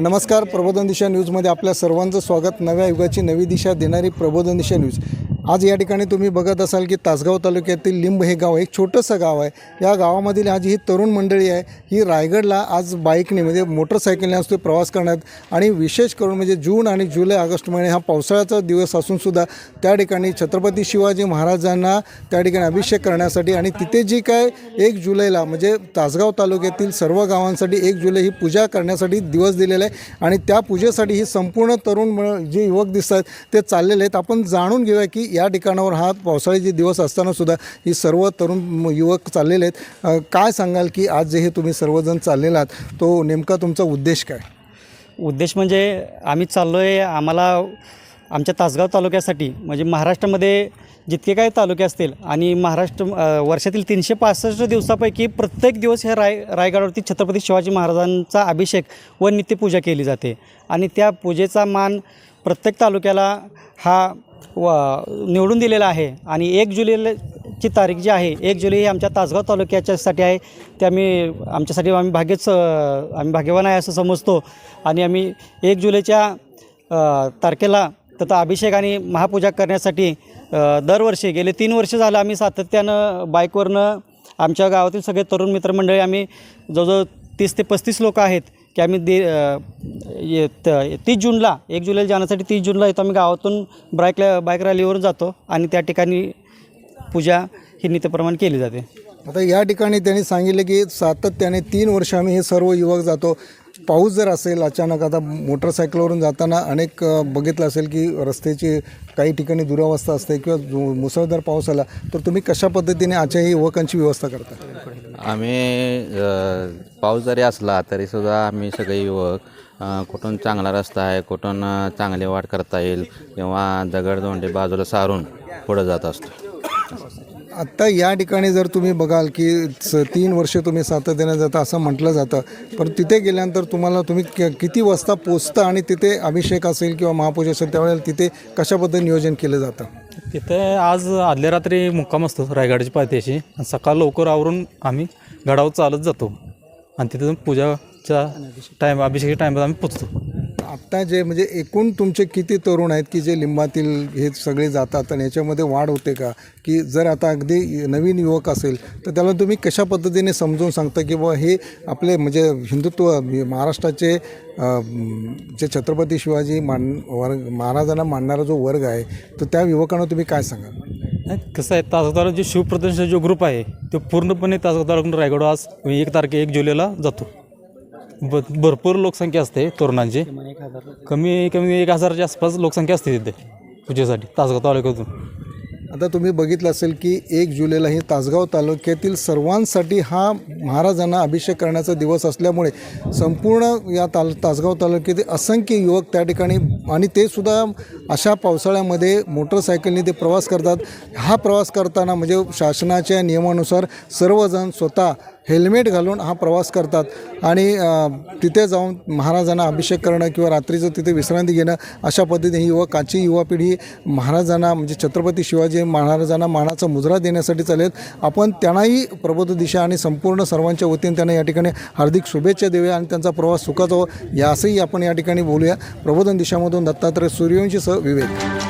नमस्कार प्रबोधन दिशा न्यूजमध्ये आपल्या सर्वांचं स्वागत. नव्या युगाची नवी दिशा देणारी प्रबोधन दिशा न्यूज. आज या ठिकाणी तुम्ही बघत असाल की तासगाव तालुक्यातील लिंब हे गाव एक छोटंसं गाव आहे. या गावामधील आज ही तरुण मंडळी आहे. ही रायगडला आज बाईकने म्हणजे मोटरसायकलने आज ते प्रवास करण्यात आणि विशेष करून म्हणजे जून आणि जुलै ऑगस्ट महिने हा पावसाळ्याचा दिवस असूनसुद्धा त्या ठिकाणी छत्रपती शिवाजी महाराजांना त्या ठिकाणी अभिषेक करण्यासाठी आणि तिथे जी काय एक जुलैला म्हणजे तासगाव तालुक्यातील सर्व गावांसाठी एक जुलै ही पूजा करण्यासाठी दिवस दिलेला आहे. आणि त्या पूजेसाठी ही संपूर्ण तरुण म- जे युवक दिसत आहेत ते चाललेले आहेत. आपण जाणून घेऊया की या ठिकाणावर हा पावसाळ्याचे दिवस असताना सुद्धा ही सर्व तरुण युवक चाललेले आहेत. काय सांगाल की आज जे हे तुम्ही सर्वजण चाललेला आहात तो नेमका तुमचा उद्देश काय? उद्देश म्हणजे आम्ही चाललो आहे आम्हाला आमच्या तासगाव तालुक्यासाठी म्हणजे महाराष्ट्रामध्ये जितके काही तालुके असतील आणि महाराष्ट्र वर्षातील तीनशे पासष्ट दिवसापैकी प्रत्येक दिवस ह्या राय रायगडावरती छत्रपती शिवाजी महाराजांचा अभिषेक व नित्यपूजा केली जाते. आणि त्या पूजेचा मान प्रत्येक तालुक्याला हा व निवडून दिलेला आहे. आणि एक जुलैची तारीख जी आहे एक जुलै ही आमच्या तासगाव तालुक्याच्यासाठी आहे. ते आम्ही आमच्यासाठी आम्ही भाग्यच आम्ही भाग्यवान आहे असं समजतो. आणि आम्ही एक जुलैच्या तारखेला तथा अभिषेक आणि महापूजा करण्यासाठी दरवर्षी गेले तीन वर्ष झालं आम्ही सातत्यानं बाईकवरनं आमच्या गावातील सगळे तरुण मित्रमंडळी आम्ही जवळजवळ तीस ते पस्तीस लोक आहेत. की आम्ही दे ये- त- तीस जूनला एक जुलैला जाण्यासाठी तीस जूनला येतो. आम्ही गावातून बाईकला बाईक रॅलीवरून जातो आणि त्या ठिकाणी पूजा ही नित्यप्रमाणे केली जाते. आता या ठिकाणी त्यांनी सांगितलं की सातत्याने तीन वर्ष आम्ही हे सर्व युवक जातो. पाऊस जर असेल अचानक आता मोटरसायकलवरून जाताना अनेक बघितलं असेल की रस्त्याची काही ठिकाणी दुरावस्था असते किंवा मुसळधार पाऊस आला तर तुम्ही कशा पद्धतीने आजच्या युवकांची व्यवस्था करता? आम्ही पाऊस जरी असला तरीसुद्धा आम्ही सगळे युवक कुठून चांगला रस्ता आहे कुठून चांगली वाट करता येईल किंवा दगडधोंडे बाजूला सारून पुढं जात असतो. आत्ता या ठिकाणी जर तुम्ही बघाल की स- तीन वर्ष तुम्ही सातत्याने जाता असं म्हटलं जातं पण तिथे गेल्यानंतर तुम्हाला तुम्ही क किती वाजता पोचता आणि तिथे अभिषेक असेल किंवा महापूजा असेल त्यावेळेला तिथे कशा पद्धतीने नियोजन केलं जातं? तिथे आज आदल्या रात्री मुक्काम असतो रायगडाची पायथ्याशी. आणि सकाळ लवकर आवरून आम्ही गडावर चालत जातो. आणि तिथे पूजाच्या टाईम अभिषेक टाईमात आम्ही पोचतो. आत्ता जे म्हणजे एकूण तुमचे किती तरुण आहेत की जे लिंबातील हे सगळे जातात आणि याच्यामध्ये वाढ होते का? की जर आता अगदी नवीन युवक असेल तर त्याला तुम्ही कशा पद्धतीने समजून सांगता की बुवा हे आपले म्हणजे हिंदुत्व महाराष्ट्राचे जे छत्रपती शिवाजी मान वर्ग महाराजांना मानणारा जो वर्ग आहे तर त्या युवकांना तुम्ही काय सांगाल? कसं आहे तासगाव जे शिवप्रदर्शन जो ग्रुप आहे तो पूर्णपणे तासगाव तालुक्यातून रायगड आज एक तारखे एक जुलैला जातो. ब भरपूर लोकसंख्या असते तरुणांची. कमी कमी एक हजाराच्या आसपास लोकसंख्या असते तिथे पूजेसाठी तासगाव तालुक्यातून. आता तुम्ही बघितलं असेल की एक जुलैला ही तासगाव तालुक्यातील सर्वांसाठी हा महाराजांना अभिषेक करण्याचा दिवस असल्यामुळे संपूर्ण या ताल तासगाव तालुक्यातील असंख्य युवक त्या ठिकाणी आणि ते सुद्धा अशा पावसाळ्यामध्ये मोटरसायकलने ते प्रवास करतात. हा प्रवास करताना म्हणजे शासनाच्या नियमानुसार सर्वजण स्वतः हेल्मेट घालून हा प्रवास करतात. आणि तिथे जाऊन महाराजांना अभिषेक करणं किंवा रात्रीचं तिथे विश्रांती घेणं अशा पद्धतीने ही युवकाची युवा पिढी महाराजांना म्हणजे छत्रपती शिवाजी महाराजांना मानाचा मुजरा देण्यासाठी चालेल आपण त्यांनाही प्रबोध दिशा आणि संपूर्ण सर्वांच्या वतीने त्यांना या ठिकाणी हार्दिक शुभेच्छा देऊया आणि त्यांचा प्रवास सुखाचा हो यासही आपण या ठिकाणी बोलूया. प्रबोधन दिशामधून दत्तात्रय सूर्यवंशीसह विवेक.